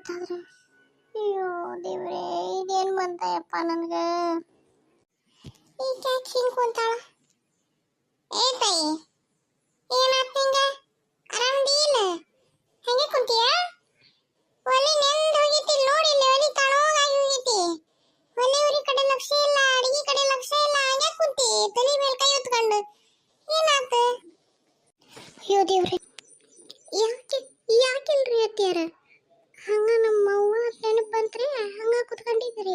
ಗೊತ್ತಾದ್ರೆ? ಅಯ್ಯೋ ದೇವ್ರೇ, ಇದೇನು ಬಂತಯಪ್ಪ ನನಗೆ? ಈಗ ಯಾಕೆ ಹಿಂಗೆ ಕುಂತಾಳ? ಏ ತಾಯಿ ಏನಾತ್ ನಿಂಗ ಆರಾಮದಿ ಇಲ್ಲ? ಹಂಗೆ ಕುಂತೀಯ? ಒಲೆ ನೆಂದ್ ಹೋಗೈತಿ, ನೋಡಿ ಇಲ್ಲಿ ಒಲಿ ತಣೋಗಾಗಿ ಹೋಗೈತಿ. ಒಲೆ ಉರಿ ಕಡೆ ಲಕ್ಷ್ಯ ಇಲ್ಲ, ಅಡಿಗೆ ಕಡೆ ಲಕ್ಷ್ಯ ಇಲ್ಲ, ಹಂಗೆ ಕುಂತಿ, ತಲೆ ಮೇಲೆ ಕೈ ಹೊತ್ಕೊಂಡು. ಏನಾತ? ಅಯ್ಯೋ ದೇವ್ರೆ ಯಾಕೆ ಯಾಕಿಲ್ರಿ ಅತ್ತಿಯಾರ ಹಂಗ ನಮ್ಮ ಅವ್ವ ನೆನಪು ಬಂತ್ರಿ ಹಂಗ ಕುತ್ಕೊಂಡಿದ್ರಿ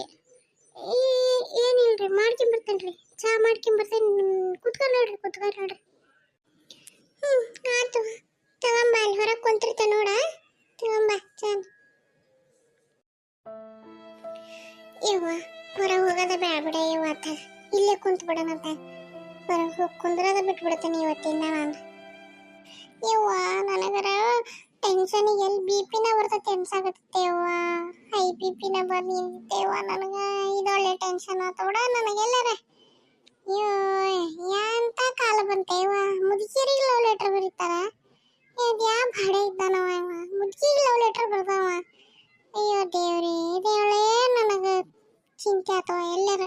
ಏ- ಏನಿಲ್ರಿ ಮಾಡ್ಕೊಂಬರ್ತೇನ್ರಿ ಚಾ ಮಾಡ್ಕೊಂಬರ್ತೇನೆ ಕುತ್ಕೊಂಡು ನೋಡ್ರಿ ಕುತ್ಕೊಂಡು ನೋಡ್ರಿ ಹ್ಞೂ ಆತು ತಗೊಂಬ ಅಲ್ಲಿ ಹೊರಗೆ ಕುಂತಿರ್ತ ನೋಡ ತಗೊಂಬ ಚಾನ್ ಯವ್ವ, ಹೊರಗೆ ಹೋಗೋದ ಬೇಡ ಬಿಡ ಯವ್ವ ಇಲ್ಲೇ ಕುಂತ ಬಿಡೋಣಂತ ಹೊರಗೆ ಹೋಗಿ ಕುಂದ್ರದ ಬಿಟ್ಬಿಡ್ತೇನೆ ಇವತ್ತಿಂದ ನಾನು. ಇವ್ವ ನನಗರ ಟೆನ್ಷನ್ ಎಲ್ಲಿ ಬಿ ಪಿನ ಬರ್ತೈತೆ ಅನ್ಸಾಕತ್ತೆ ಯವ್ವ. ಹೈ ಬಿ ಪಿನ ಬಂದು ನಿಂತೇವ ನನಗೆ. ಇದೊಳ್ಳೆ ಟೆನ್ಷನ್ ಆತೋಡ ನನಗೆಲ್ಲರ. ಅಯ್ಯೋ ಯಾಂತ ಕಾಲ ಬಂತೇವ ಲವ್ ಲೆಟರ್ ಬರೀತಾರ. ಆತವ ಎಲ್ಲರ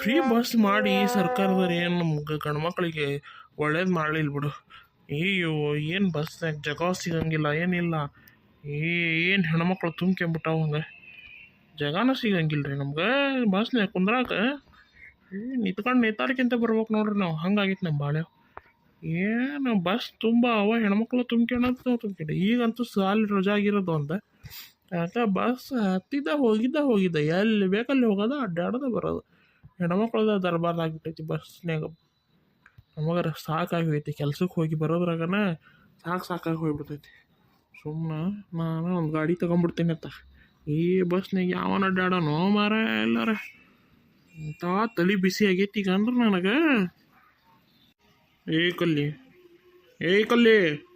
ಫ್ರೀ ಬಸ್ ಮಾಡಿ ಸರ್ಕಾರದವ್ರು ಏನು ನಮ್ಗೆ ಗಂಡ್ಮಕ್ಳಿಗೆ ಒಳ್ಳೇದು ಮಾಡಲಿಲ್ಲ ಬಿಡು. ಅಯ್ಯೋ, ಏನು ಬಸ್ನಾಗ ಜಗ ಸಿಗಂಗಿಲ್ಲ, ಏನಿಲ್ಲ. ಏನು ಹೆಣ್ಮಕ್ಳು ತುಂಬ್ಕೊಂಬಿಟ್ಟಾವ ಹಂಗೆ ಜಗಾನ ಸಿಗಂಗಿಲ್ಲ ರೀ ನಮ್ಗೆ ಬಸ್ನಾಗ ಕುಂದ್ರಾಕ ನಿಂತ್ಕೊಂಡು ನೇತಾಡ್ಕಿಂತ ಬರ್ಬೇಕು ನೋಡ್ರಿ ನಾವು. ಹಂಗಾಗಿತ್ತು ನಮ್ಮ ಬಾಳೆ ಏನು ಬಸ್ ತುಂಬ ಅವ, ಹೆಣ್ಮಕ್ಳು ತುಂಬ್ಕೊಂಡಂತ ತುಂಬ್ಕೊಂಡೆ. ಈಗಂತೂ ಸಾಲಿ ರಜಾ ಆಗಿರೋದು ಅಂತ ಯಾಕೆ ಬಸ್ ಹತ್ತಿದ್ದ ಹೋಗಿದ್ದ ಹೋಗಿದ್ದ. ಎಲ್ಲಿ ಬೇಕಲ್ಲಿ ಹೋಗೋದ ಅಡ್ಡಾಡೋದು ಬರೋದು. ಹೆಣ್ಮಕ್ಳದ ದರ್ಬಾರ್ ಆಗಿಬಿಟ್ಟೈತಿ ಬಸ್ನಾಗ ಸಾಕಾಗಿ ಹೋಗೈತಿ ಕೆಲ್ಸಕ್ಕೆ ಹೋಗಿ ಬರೋದ್ರಾಗನ ಸಾಕು ಸಾಕಾಗಿ ಹೋಗ್ಬಿಡ್ತೈತಿ. ಸುಮ್ಮನೆ ನಾನು ಒಂದು ಗಾಡಿ ತೊಗೊಂಬಿಡ್ತೀನಿ ಅತ್ತ. ಈ ಬಸ್ನಾಗ ಯಾವನ ಅಡ್ಡಾಡೋನೋ ಮಾರ ಎಲ್ಲಾರ. ಇಂಥ ತಲೆ ಬಿಸಿ ಆಗೈತಿ ಈಗ ಅಂದ್ರೆ ನನಗೆ. ಏ ಕಲ್ಲಿ ಏ ಕಲ್ಲಿ.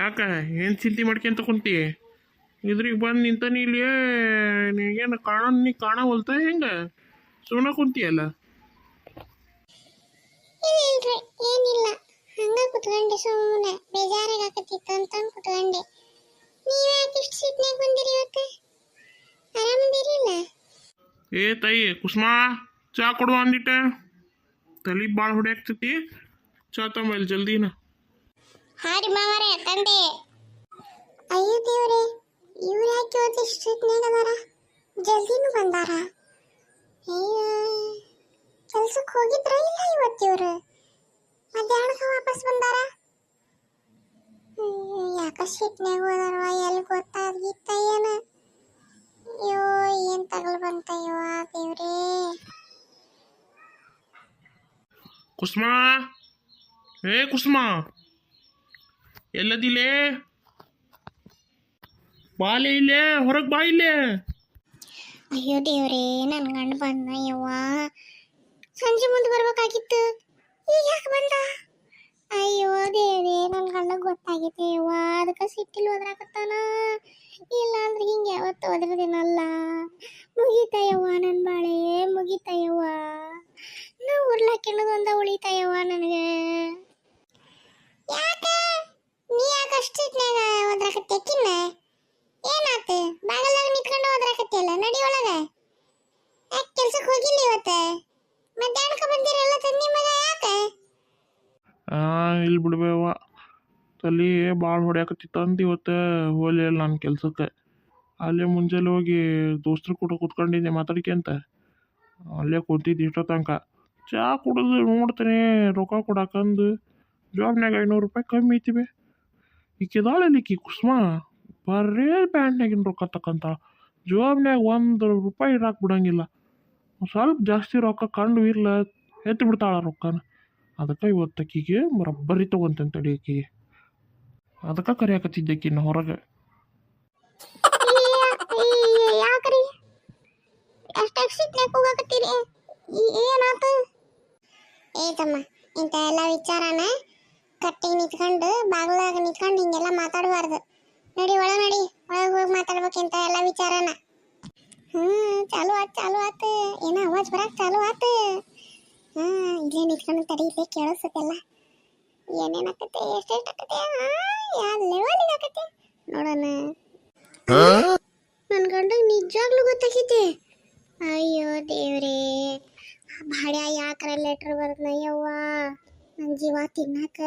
ಯಾಕ? ಏನು ಚಿಂತೆ ಮಾಡ್ಕೊಂತ ಕುಂತಿ? ಇದ್ರಿಗೆ ಬಂದು ನಿಂತಾನೆ ಇಲ್ಲಿ ನೀಗೇನು ಕಾಣ ನೀ ಕಾಣವಲ್ತ ಹೆಂಗ? ಸುಮ್ಮನೆ ಕುಂತಿಯಲ್ಲ ಏನಿಲ್ರಿ ಏನಿಲ್ಲ. ಹಂಗ ಕುತ್ಕೊಂಡೆ ಸುಮ್ಮನೆ ಬೇಜಾರಾಗಕತ್ತಿತ್ತು ಅಂತ ಕುತ್ಕೊಂಡೆ. ನೀವು ಯಾಕೆ ಇಷ್ಟು ಸಿಟ್ನಾಗ ಬಂದಿರಿ ಇವತ್ತು? ಆರಾಮದಿರಿಲ್ಲ? ಏ ತಾಯಿ ಕುಸುಮಾ ಚಾ ಕೊಡುವ ಅಂದಿಟ್ಟ. ತಲೆ ಭಾಳ ಹೊಡ್ಯಾಕ್ತೈತಿ ಚಾ ತಗೊಂಬಲ್ಲಿ ಜಲ್ದಿನ. ಹಾರಿ ಮಾವರೇ ತಂದೆ. ಅಯ್ಯೋ ದೇವ್ರೆ ಇವ್ರು ಯಾಕೆ ಇವತ್ತು ಇಷ್ಟು ಸಿಟ್ನಾಗ ಅದಾರ? ಜಲ್ದಿನೂ ಬಂದಾರ? ಕೆಲ್ಸಕ್ಕೆ ಹೋಗಿದ್ರ ಇಲ್ಲ ಇವತ್ತು ಇವ್ರು? ಮಧ್ಯಾಹ್ನಕ್ಕೆ ವಾಪಸ್ ಬಂದಾರ? ಅಯ್ಯೋ, ಯಾಕ ಸಿಟ್ನಾಗ ಹೋದಾರವ ಎಲ್ಲಿ ಗೊತ್ತಾಗಿತ್ತ ಏನ? ಅಯ್ಯೋ ಏನ್ ತಗಲ್ ಬಂತಯ್ಯೋ ದೇವ್ರೇ. ಕುಸುಮಾ? ಏ ಕುಸುಮಾ? ಎಲ್ಲದಿಲ್ಲೇ? ಬಾಲೆ ಇಲ್ಲೇ, ಹೊರಗೆ ಬಾ ಇಲ್ಲೇ. ಅಯ್ಯೋ ದೇವ್ರೇ, ನನ್ ಗಂಡ ಬಂದ ಸಂಜೆ ಮುಂದೆ ಬರ್ಬೇಕಾಗಿತ್ತು. ಈಗ ಯಾಕೆ ಬಂದ? ಅಯ್ಯೋ ದೇವ್ರೇ, ನನ್ ಗಂಡ ಗೊತ್ತಾಗೈತೆ ಯವ್ವ. ಅದಕ್ಕೆ ಸಿಟ್ಟಿಲ್ ಹೋದ್ರಾಕತ್ತಾನ? ಇಲ್ಲ ಅಂದ್ರೆ ಹಿಂಗೆ ಯಾವತ್ತು ಹೋದ್ರದೇನಲ್ಲ ಮುಗಿತಾಯವ್ವ ನನ್ನ ಬಾಳೆ ಮುಗಿತಾಯವ್ವ ನಾ ಉರ್ಲಾಕಿಣದ ಉಳಿತಾಯವ್ವ ನನಗೆ. ಯಾಕೆ? ನೀ ಯಾಕೆ ಅಷ್ಟು ಸಿಟ್ನಾಗ ಹೋದ್ರಾಕತ್ತೆಕ್ಕಿನ್ನ ಏನಾತ? ಬಾಗಲಾಗ ನಿಂತ್ಕೊಂಡು ಹೋದ್ರಾಕತ್ತಿಯಲ್ಲ ನಡಿ ಒಳಗ. ಯಾಕೆ ಕೆಲ್ಸಕ್ಕೆ ಹೋಗಿಲ್ಲ ಇವತ್ತು? ಮಧ್ಯಾಹ್ನಕ್ಕೆ ಬಂದಿರಲ್ಲ ತಂದಿ ಮಗ ಯಾಕೆ? ಆ ಇಲ್ಲಿ ಬಿಡ್ಬೇವ ತಲೆ ಭಾಳ ಹೊಡ್ಯಾಕತ್ತಿತ್ತು ಅಂತ ಇವತ್ತು. ಹೋಲಿಲ್ಲ ನನ್ನ ಕೆಲ್ಸಕ್ಕೆ. ಅಲ್ಲೇ ಮುಂಜಾನೆ ಹೋಗಿ ದೋಸ್ತ್ರ ಕೂಡ ಕೂತ್ಕೊಂಡಿದ್ದೆ ಮಾತಾಡ್ಕೊಂತ ಅಲ್ಲೇ ಕೂತಿದ್ದೆ ಇಷ್ಟೋ ತನಕ. ಚಾ ಕುಡಿದು ನೋಡ್ತೇನೆ, ರೊಕ್ಕ ಕೊಡಕಂದು. ಜಾಬ್ನಾಗ ಐನೂರು ರೂಪಾಯಿ ಕಮ್ಮಿ ಈಕಿದಾಳಲ್ಲಿ ಈಕಿ ಕುಸುಮ? ಬರೇ ಬ್ಯಾಂಕ್ನಾಗಿನ ರೊಕ್ಕ ತಕ್ಕಂತ ಜೋಬ್ನ್ಯಾಗ ಒಂದು ರೂಪಾಯಿ ಇರಾಕ್ ಬಿಡಂಗಿಲ್ಲ. ಸ್ವಲ್ಪ ಜಾಸ್ತಿ ರೊಕ್ಕ ಕಂಡು ಇಲ್ಲ ಎತ್ತು ಬಿಡ್ತಾಳ ರೊಕ್ಕನ. ಅದಕ್ಕೆ ಇವತ್ತು ಆಕಿಗೆ ರಬ್ಬರಿ ತೊಗೊಂತೇನೆ ತಡಿ ಆಕಿಗೆ ಅದಕ್ಕೆ ಕರಿಯಾಕತ್ತಿದ್ದೆ ಆಕಿನ ಹೊರಗೆ. ಏನಾತು? ಏ ತಮ್ಮ ಇಂಥ ಎಲ್ಲ ವಿಚಾರನ ಕಟ್ಟಿಗೆ ನಿಂತ್ಕೊಂಡು ಬಾಗ್ಲಾಗ ನಿಂತ್ಕೊಂಡು ಹಿಂಗೆಲ್ಲ ಮಾತಾಡಬಾರ್ದು. ನೋಡಿ ಒಳ ನಡಿ ಒಳಗೆ ಹೋಗಿ ಮಾತಾಡ್ಬೇಕಿಂತ ಎಲ್ಲ ವಿಚಾರನ. ಹ್ಞೂ ಚಾಲು ಆತ್ ಚಾಲು ಆತ್. ಏನ ಅವಾಜ್ ಬರಕ್ಕೆ ಚಾಲು ಆತ್. ಹಾ ಇಲ್ಲೇ ನಿಂತ್ಕೊಂಡು ತಡಿ ಇಲ್ಲೇ ಕೇಳಿಸುತ್ತೆಲ್ಲ. ಏನೇನಾಕತ್ತೆ ಎಷ್ಟೆಷ್ಟು ಆಕತ್ತೆ? ಯಾ ಲೆವೆಲಿಗೆ ಆಕತ್ತೆ? ನೋಡೋಣ. ನನ್ನ ಗಂಡಗೆ ನಿಜವಾಗ್ಲೂ ಗೊತ್ತಾಗೈತೆ ಅಯ್ಯೋ ದೇವ್ರೇ. ಭಾಡ್ಯ ಯಾಕ್ರ ಲೆಟ್ರ್ ಬರ್ದ್ನ ಯವ್ವ ನನ್ನ ಜೀವ ತಿನ್ನಾಕ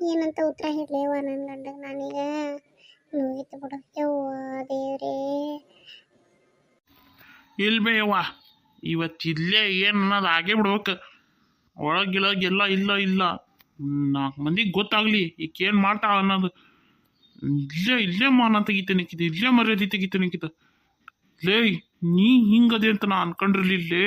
ಏನಂತ ಉತ್ತರ ಹೇಳಲೇವ ನನ್ನ ಗಂಡಗೆ ನಾನೀಗ? ನೋಯ್ತು ಬಿಡು. ಯವ್ವ ದೇವ್ರೇ. ಇಲ್ಬೇ ಇವತ್ತು ಇಲ್ಲೇ ಏನು ಅನ್ನೋದು ಆಗೇ ಬಿಡ್ಬೇಕು. ಒಳಗಿಳಗೆಲ್ಲ ಇಲ್ಲ ಇಲ್ಲ. ನಾಲ್ಕು ಮಂದಿಗೆ ಗೊತ್ತಾಗ್ಲಿ ಈಕೇನು ಮಾಡ್ತಾ ಅನ್ನೋದು. ಇಲ್ಲೇ ಇಲ್ಲೇ ಮಾನ ತೆಗಿತೇನಿಕ್ಕಿದ ಇಲ್ಲೇ ಮರ್ಯಾದೆ ತೆಗಿತೇನಿಕ್ಕಿದ ಲೇ, ನೀ ಹಿಂಗದೆ ಅಂತ ನಾ ಅನ್ಕೊಂಡಿರ್ಲಿಲ್ಲೇ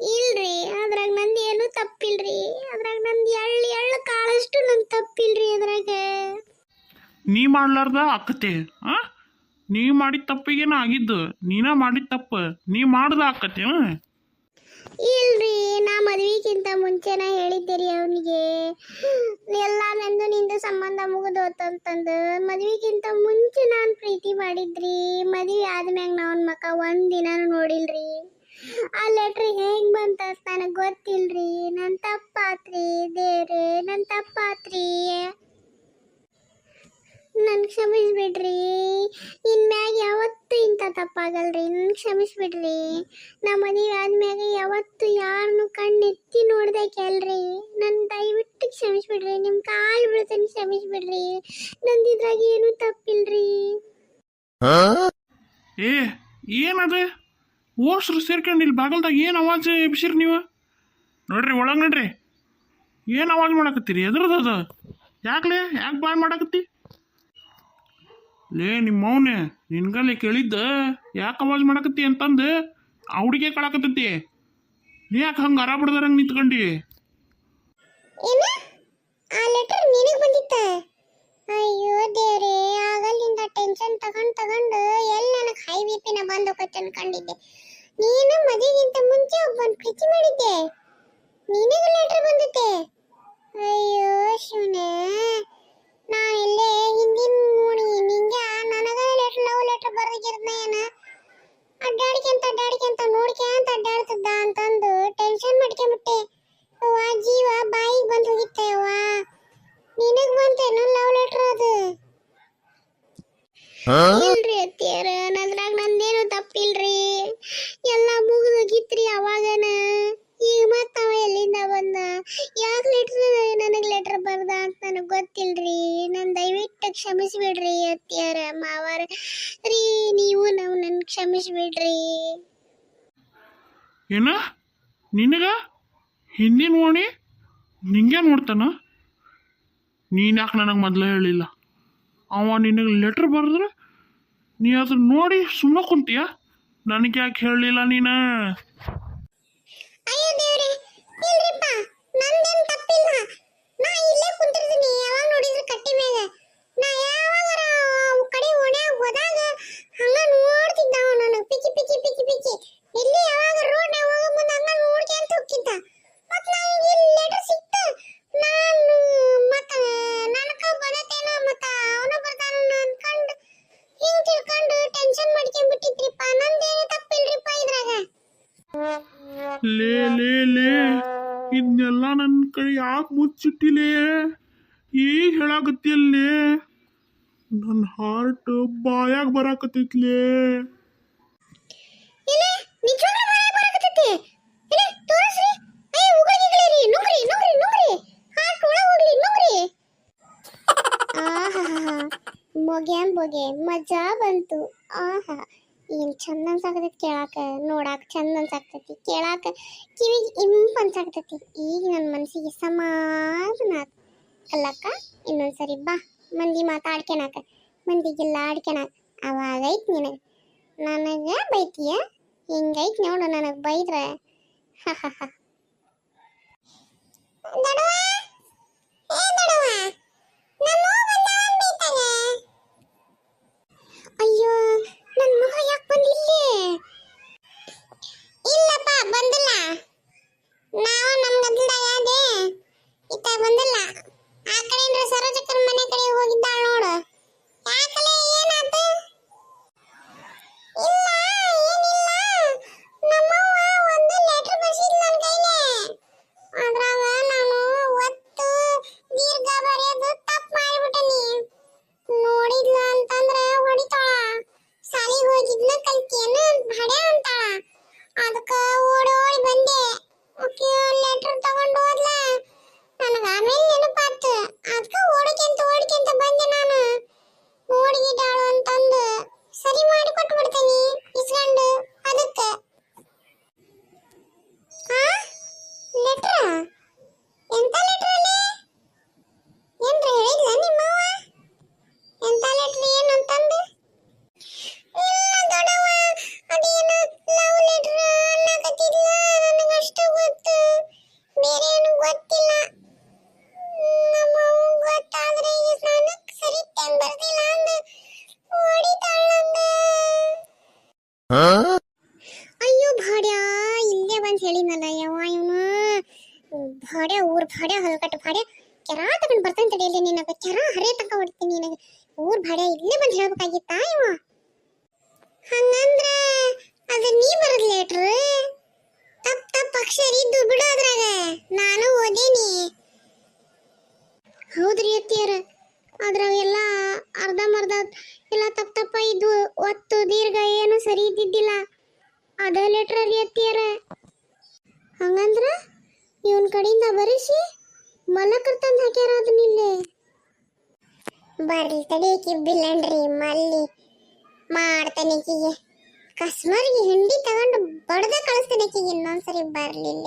ಇಲ್ರಿ ಅದ್ರಾಗ ನಂದು ಏನು ತಪ್ಪಿಲ್ರಿ. ಅದ್ರಾಗ ನಂದು ಎಳ್ಳು ಎಳ್ಳು ಕಾಳಷ್ಟು ನನ್ ತಪ್ಪಿಲ್ರಿ ಅದ್ರಾಗ. ನೀ ಮಾಡ್ಲಾರ್ದ ಆಕತೆ ಆ? ನೀ ಮಾಡಿದ ತಪ್ಪಿಗೇನ ಆಗಿದ್ದು ನೀನ ಮಾಡಿದ ತಪ್ಪು ನೀ ಮಾಡ್ದ ಆಕತೆ ಇಲ್ರಿ ನಾ ಮದ್ವಿಗಿಂತ ಮುಂಚೆನ ಹೇಳಿದ್ದೀರಿ ಅವನಿಗೆ. ಎಲ್ಲ ನಂದು ನಿಂದು ಸಂಬಂಧ ಮುಗಿದೋತಂತಂದು ಮದ್ವಿಗಿಂತ ಮುಂಚೆ ನಾನು ಪ್ರೀತಿ ಮಾಡಿದ್ರಿ. ಮದ್ವೆ ಆದ್ಮ್ಯಾಗ ನಾ ಅವನ ಮಕ ಒಂದ್ ದಿನಾನು ನೋಡಿಲ್ರಿ. ಆ ಲೆಟ್ರ್ ಹೆಂಗ್ ಬಂತ ನನಗೆ ಗೊತ್ತಿಲ್ರಿ. ನನ್ ತಪ್ಪಾತ್ರಿ ದೇವ್ರೆ, ನನ್ ತಪ್ಪಾತ್ರಿ. ನನ್ ಕ್ಷಮಿಸ್ಬಿಡ್ರಿ. ಇನ್ಮ್ಯಾಗ ಯಾವತ್ತೂ ಇಂಥ ತಪ್ಪಾಗಲ್ರಿ. ನನ್ ಕ್ಷಮಿಸ್ಬಿಡ್ರಿ. ನಮ್ಮ ಮದುವೆ ಆದ್ಮ್ಯಾಗ ಯಾವತ್ತು ಯಾರನ್ನು ಕಣ್ಣೆತ್ತಿ ನೋಡ್ದೆ ಕೇಳ್ರಿ ನನ್ ದಯವಿಟ್ಟು ಕ್ಷಮಿಸ್ಬಿಡ್ರಿ. ನಿಮ್ ಕಾಲ್ ಬೀಳ್ತೇನೆ ಕ್ಷಮಿಸ್ಬಿಡ್ರಿ. ನಂದಿದ್ರಾಗ ಏನು ತಪ್ಪಿಲ್ರಿ. ಏ ಏನದು ಓಸ್ರು ಸೇರ್ಕೊಂಡು ಇಲ್ಲಿ ಬಾಗಲ್ದಾಗ ಏನು ಅವಾಜ್ ಎಬ್ಸಿರಿ ನೀವು? ನೋಡ್ರಿ, ಒಳಗೆ ಏನು ಅವಾಜ್ ಮಾಡಕತ್ತೀರಿ? ಎದ್ರದ್ದು. ಅದು ಯಾಕಲೇ? ಯಾಕೆ ಬಾಯ್ ಮಾಡಕತ್ತಿ? ಲೇ ನಿಮ್ಮ ಮೌನೆ ನಿನ್ಗಲ್ಲಿ ಕೇಳಿದ್ದ ಯಾಕೆ ಅವಾಜ್ ಮಾಡಕತ್ತಿ ಅಂತಂದು ಆ ಹುಡುಗಿ ಕಳಕತ್ತೈತಿ. ನೀ ಯಾಕೆ ಹಂಗೆ ಅರ ಬಿಡ್ದಾರಂಗೆ ನಿಂತ್ಕೊಂಡಿ? ಆ ಲೆಟರ್ ನಿನಗೆ ಬಂದಿತ್ತ? ಅಯ್ಯೋ ದೇವ್ರೇ, ಆಗಲ್ಲಿಂದ ಟೆನ್ಷನ್ ತಗೊಂಡ್ ತಗೊಂಡು ಎಲ್ಲಿ ನನಗೆ ಹೈ ಬಿ ಪಿನ ಬಂದು ಹೋಗತ್ತೆ ಅನ್ಕೊಂಡಿದ್ದೆ. ನೀನು ಮದುವೆಗಿಂತ ಮುಂಚೆ ಒಬ್ಬನ್ ಪ್ರೀತಿ ಮಾಡಿದ್ದೆ. ನಿನಗೂ ಲೆಟರ್ ಬಂದಿದ್ದೆ ಅಯ್ಯೋ ಶಿವನೇ ನಾನು ಇಲ್ಲೇ ಹಿಂದಿನ ನೋಡಿ ನಿಂಗೆ ನನಗ ಲೆಟರ್ ಲವ್ ಲೆಟರ್ ಬರ್ದಿಗಿರ್ದ್ನ ಏನ ಅಡ್ಡಾಡ್ಕೊಂತ ಅಡ್ಡಾಡ್ಕೊಂತ ನೋಡ್ಕೊಂತ ಅಡ್ಡಾಡ್ತಿದ್ದ ಅಂತಂದು ಟೆನ್ಷನ್ ಮಾಡ್ಕೊಂಬಿಟ್ಟೆ ಅವ್ವ ಜೀವ ಬಾಯಿಗೆ ಬಂದು ಹೋಗಿತ್ತೆ ಅವ್ವ ನಿನಗ್ ಬಂತೇನು ಲವ್ ಲೆಟರ್ ಅದು ಇಲ್ರಿ ಅತ್ತಿಯರ ನದ್ರಾಗ ನಂದೇನು ತಪ್ಪಿಲ್ರಿ ಎಲ್ಲ ಮುಗಿದೋಗಿತ್ರಿ ಅವಾಗನ ಈಗ ಮತ್ತ ಅವ ಎಲ್ಲಿಂದ ಬಂದ ಯಾಕೆ ಲೆಟರ್ ನನಗೆ ಲೆಟರ್ ಬರ್ದ ಅಂತ ನನಗೆ ಗೊತ್ತಿಲ್ರಿ ನನ್ ದಯವಿಟ್ಟು ಕ್ಷಮಿಸ್ಬಿಡ್ರಿ ಅತ್ತಿಯರ ಮಾವರ ರೀ ನೀವು ನಾವು ನನ್ ಕ್ಷಮಿಸ್ಬಿಡ್ರಿ ಏನ? ನಿನಗ? ಹಿಂದಿನ ಓಣಿ ನಿಂಗೆ ನೋಡ್ತಾನ? ನೀನು ಯಾಕೆ ನನಗೆ ಮೊದಲೇ ಹೇಳಿಲ್ಲ? ಅವ ನಿನಗೆ ಲೆಟ್ರ್ ಬರೆದ್ರೆ ನೀ ಅದನ್ನ ನೋಡಿ ಸುಮ್ಮನೆ ಕುಂತೀಯ? ನನಗೆ ಯಾಕೆ ಹೇಳಲಿಲ್ಲ ನೀನು? ಅಯ್ಯೋ ದೇವ್ರೆ, ಇಲ್ರಿಪ್ಪ, ನಂದೇನ್ ತಪ್ಪಿಲ್ಲ. ನಾ ಇಲ್ಲೇ ಕುಂತಿರ್ತೀನಿ, ಯಾವಾಗ ನೋಡಿದ್ರು ನನ್ನ ಕೈ ಯಾಕೆ ಮುಚ್ಚಿಟ್ಟಿಲೇ? ಏ ಹೇಳಾಕತ್ತಿಯಲ್ಲೇ? ನನ್ನ ಹಾರ್ಟ್ ಬಾಯಾಗ ಬರಾಕತ್ತೈತ್ಲೇ? ನೀ ನಿಜವಾಗ್ಲೂ ಮನೆ ಬರಕತ್ತೈತಿ. ಇಲ್ಲ, ತೋರಿಸ್ರಿ. ಅಯ್ಯ ಉಗುಳಿಗಿಗಳಿರಿ. ನುಗ್ರಿ ನುಗ್ರಿ ನುಗ್ರಿ. ಹಾಟ್ ಒಳಗ್ ಹೋಗ್ಲಿ, ನುಗ್ರಿ. ಆಹಾ ಮೊಗೆ ಮಜಾ ಬಂತು. ಆಹಾ. ಏನ್ ಚಂದ ಅನ್ಸಾಕತೈತಿ ಕೇಳಾಕ, ನೋಡಾಕ ಚಂದ ಅನ್ಸಾಕತೈತಿ ಕೇಳಾಕ ಕಿವಿಗೆ ಇಂಪ್ ಅನ್ಸಾಕತೈತಿ ಈಗ ನನ್ನ ಮನಸ್ಸಿಗೆ ಸಮಾಧಾನ ಆತ್. ಅಲ್ಲಕ್ಕ, ಇನ್ನೊಂದ್ಸರಿ ಬಾ. ಮಂದಿ ಮಾತಾಡ್ಕೆನಾಕ ಮಂದಿಗೆಲ್ಲ ಆಡ್ಕೊಳಕ ಅವಾಗೈತ್ ನಿನಗೆ. ನನಗೆ ಬೈತೀಯ? ಹಿಂಗೈತ್ ನೋಡು ನನಗೆ ಬೈದ್ರೆ. ದಡವ? ಏ ದಡವ? ನಮ್ಮ ಬಂದವನ್ ಬೈತಾನೆ ಅಯ್ಯೋ ನನ್ನ ಮಗ ಯಾಕೆ ಬಂದಿಲ್ಲೇ ಇಲ್ಲಪ್ಪ ಬಂದಿಲ್ಲ ನಾವು ನಮ್ಮ ಗದ್ದಲ್ದಾಗ ಅದೇ ಇತ್ತ ಬಂದಿಲ್ಲ ಆ ಕಡೆಯಿಂದ ಸರೋಜಕ್ಕನ ಮನೆ ಕಡೆ ಹೋಗಿದ್ದಾಳ ನೋಡು ಯಾಕಲೆ ಏನಾತು ಇಲ್ಲ ಭಡೆ ಅಂತಾಳ ಅದಕ್ಕ ಓಡಿ ಓಡಿ ಬಂದೆ ಓಕೆ ಲೆಟರ್ ತಗೊಂಡು ಹೋದ್ಲ ನನಗ ಆಮೇಲೆ ನೆನಪಾತು ಅದಕ್ಕ ಓಡಿಕೆಂತ ಓಡಿಕೆಂತ ಬಂದೆ ನಾನು ನೋಡಿಗಿದ್ದಾಳು ಅಂತಂದು ಸರಿ ಮಾಡಿ ಕೊಟ್ಟು ಬಿಡ್ತೀನಿ ಇಸ್ಕೊಂಡು ಅದಕ್ಕ ಆ ಲೆಟ್ರ ಎಂತ ಲೆಟ್ರ್ ಅಲ್ಲಿ ಏನ್ರ ಹೇಳಿದ್ಲ ನಿಮ್ಮವ್ವ ಎಂತ ಲೆಟ್ರ್ ಏನು ಅಂತಂದು ಇಲ್ಲ ದೊಡವ ಅದೇನು ಲವ್ ಲೆಟರ್ ಅನ್ನಕತ್ತಿದ್ಲ ನನಗಷ್ಟು ಗೊತ್ತು ಬೇರೆ ಏನು ಗೊತ್ತಿಲ್ಲ ನಮ್ಮ ಅವ್ವಂಗ್ ಗೊತ್ತಾದ್ರೆ ಈಗ ನಾನು ಸರಿ ಟೈಮ್ ಬರ್ದಿಲ್ಲ ಅಂದ ಹೊಡಿತಾಳಂದ ಅಯ್ಯೋ ಭಾಡ್ಯ ಇಲ್ಲೇ ಬಂದು ಹೇಳಿದ್ನಲ್ಲ ಯವ್ವ ಇವನು ಭಾಡ್ಯ ಊರ್ ಭಾಡ್ಯ ಹಲ್ಕಟ್ಟು ಭಾಡ್ಯ ಕೆರ ತಗೊಂಡ್ ಬರ್ತಾನೆ ತಡೆಯಲ್ಲಿ ನಿನಗ ಕೆರ ಹರೇ ತಕ ಹೊಡ್ತೀನಿ ನಿನಗೆ ಊರ್ ಭಾಡ್ಯ ಇಲ್ಲೇ ಬಂದು ಹೇಳ್ಬೇಕಾಗಿತ್ತಾ ಇವ ಹಂಗಂದ್ರ ಅದು ನೀ ಬರದ್ ಲೇಟ್ರ್ ತಪ್ ತಪ್ ಅಕ್ಷರ ಇದ್ದು ಬಿಡು ಅದ್ರಾಗ. ನಾನು ಓದೇನಿ. ಹೌದ್ರಿ ಅತ್ತಿಯರ. ಅದ್ರಾಗ ಎಲ್ಲ ಅರ್ಧಂಬರ್ಧ ಎಲ್ಲ ತಪ್ಪ ತಪ್ಪ ಇದ್ದು ಒತ್ತು ದೀರ್ಘ ಏನು ಸರಿ ಇದ್ದಿದ್ದಿಲ್ಲ. ಅದ ಲೆಟ್ರ್ ರೀ ಅತ್ತಿಯರ. ಹಂಗಂದ್ರ ಇವನ್ ಕಡೆಯಿಂದ ಬರೀಸಿ ಮಲಕರ್ ತಂದು ಹಾಕ್ಯಾರ ಅದನ್ನ ಇಲ್ಲಿ. ಬರ್ಲಿ ತಡಿಯಕ್ಕೆ ಬಿಲ್ಲನ್ರಿ ಮಲ್ಲಿ. ಮಾಡ್ತಾನೆ ಆಕಿಗೆ ಕಸ್ಮರ್ಗೆ ಹಿಂಡಿ ತಗೊಂಡು ಬಡ್ದ ಕಳಿಸ್ತೇನೆ ಆಕಿಗೆ ಇನ್ನೊಂದ್ಸರಿ ಬರ್ಲಿಲ್ಲ.